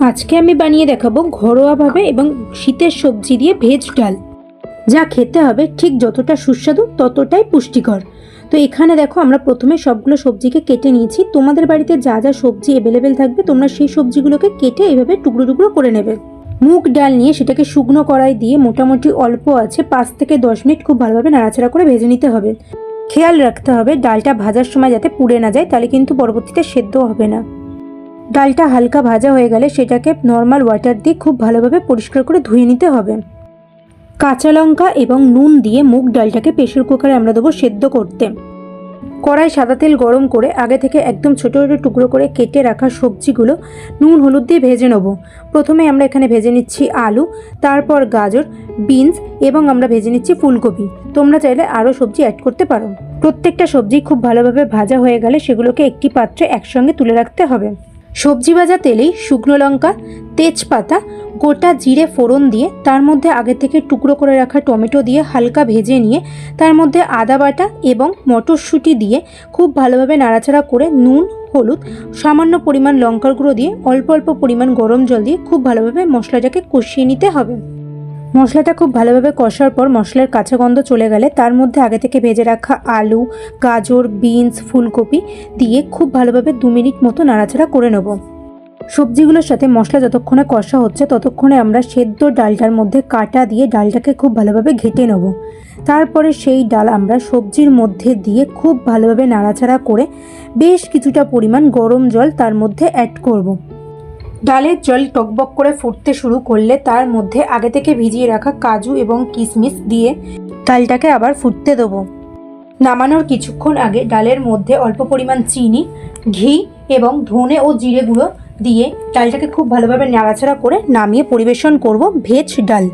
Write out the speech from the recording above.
আজকে আমি বানিয়ে দেখাবো ঘরোয়াভাবে এবং শীতের সবজি দিয়ে ভেজ ডাল। যা খেতে হবে ঠিক যতটা সুস্বাদু ততটাই পুষ্টিকর। তো এখানে দেখো আমরা প্রথমে সবগুলো সবজিকে কেটে নিয়েছি। তোমাদের বাড়িতে যা যা সবজি অ্যাভেলেবেল থাকবে তোমরা সেই সবজিগুলোকে কেটে এভাবে টুকরো টুকরো করে নেবে। মুগ ডাল নিয়ে সেটাকে শুকনো কড়াই দিয়ে মোটামুটি অল্প আছে, পাঁচ থেকে দশ মিনিট খুব ভালোভাবে নাড়াচাড়া করে ভেজে নিতে হবে। খেয়াল রাখতে হবে ডালটা ভাজার সময় যাতে পুড়ে না যায়, তাহলে কিন্তু পরবর্তীতে সেদ্ধ হবে না। ডালটা হালকা ভাজা হয়ে গেলে সেটাকে নর্মাল ওয়াটার দিয়ে খুব ভালোভাবে পরিষ্কার করে ধুয়ে নিতে হবে। কাঁচা লঙ্কা এবং নুন দিয়ে মুগ ডালটাকে প্রেশার কুকারে আমরা দেবো সেদ্ধ করতে। কড়াই সাদা তেল গরম করে আগে থেকে একদম ছোটো ছোটো টুকরো করে কেটে রাখা সবজিগুলো নুন হলুদ দিয়ে ভেজে নেব। প্রথমে আমরা এখানে ভেজে নিচ্ছি আলু, তারপর গাজর বিনস এবং আমরা ভেজে নিচ্ছি ফুলকপি। তোমরা চাইলে আরও সবজি অ্যাড করতে পারো। প্রত্যেকটা সবজি খুব ভালোভাবে ভাজা হয়ে গেলে সেগুলোকে একটি পাত্রে একসঙ্গে তুলে রাখতে হবে। সবজি ভাজা তেলেই শুকনো লঙ্কা, তেজপাতা, গোটা জিরে ফোড়ন দিয়ে তার মধ্যে আগে থেকে টুকরো করে রাখা টমেটো দিয়ে হালকা ভেজে নিয়ে তার মধ্যে আদা বাটা এবং মটরশুঁটি দিয়ে খুব ভালোভাবে নাড়াচাড়া করে নুন, হলুদ, সামান্য পরিমাণ লঙ্কার গুঁড়ো দিয়ে অল্প অল্প পরিমাণ গরম জল দিয়ে খুব ভালোভাবে মশলাটাকে কষিয়ে নিতে হবে। মশলাটা খুব ভালোভাবে কষার পর মশলার কাঁচা গন্ধ চলে গেলে তার মধ্যে আগে থেকে ভেজে রাখা আলু, গাজর, বিনস, ফুলকপি দিয়ে খুব ভালোভাবে দু মিনিট মতো নাড়াচাড়া করে নেব সবজিগুলোর সাথে মশলা যতক্ষণে কষা হচ্ছে ততক্ষণে আমরা সেদ্ধ ডালটার মধ্যে কাটা দিয়ে ডালটাকে খুব ভালোভাবে ঘেটে নেব তারপরে সেই ডাল আমরা সবজির মধ্যে দিয়ে খুব ভালোভাবে নাড়াচাড়া করে বেশ কিছুটা পরিমাণ গরম জল তার মধ্যে অ্যাড করব। ডালের জল টকবক করে ফুটতে শুরু করলে তার মধ্যে আগে থেকে ভিজিয়ে রাখা কাজু এবং কিশমিশ দিয়ে ডালটাকে আবার ফুটতে দেবো। নামানোর কিছুক্ষণ আগে ডালের মধ্যে অল্প পরিমাণ চিনি, ঘি এবং ধনে ও জিরে গুঁড়ো দিয়ে ডালটাকে খুব ভালোভাবে নাড়াচাড়া করে নামিয়ে পরিবেশন করব ভেজ ডাল।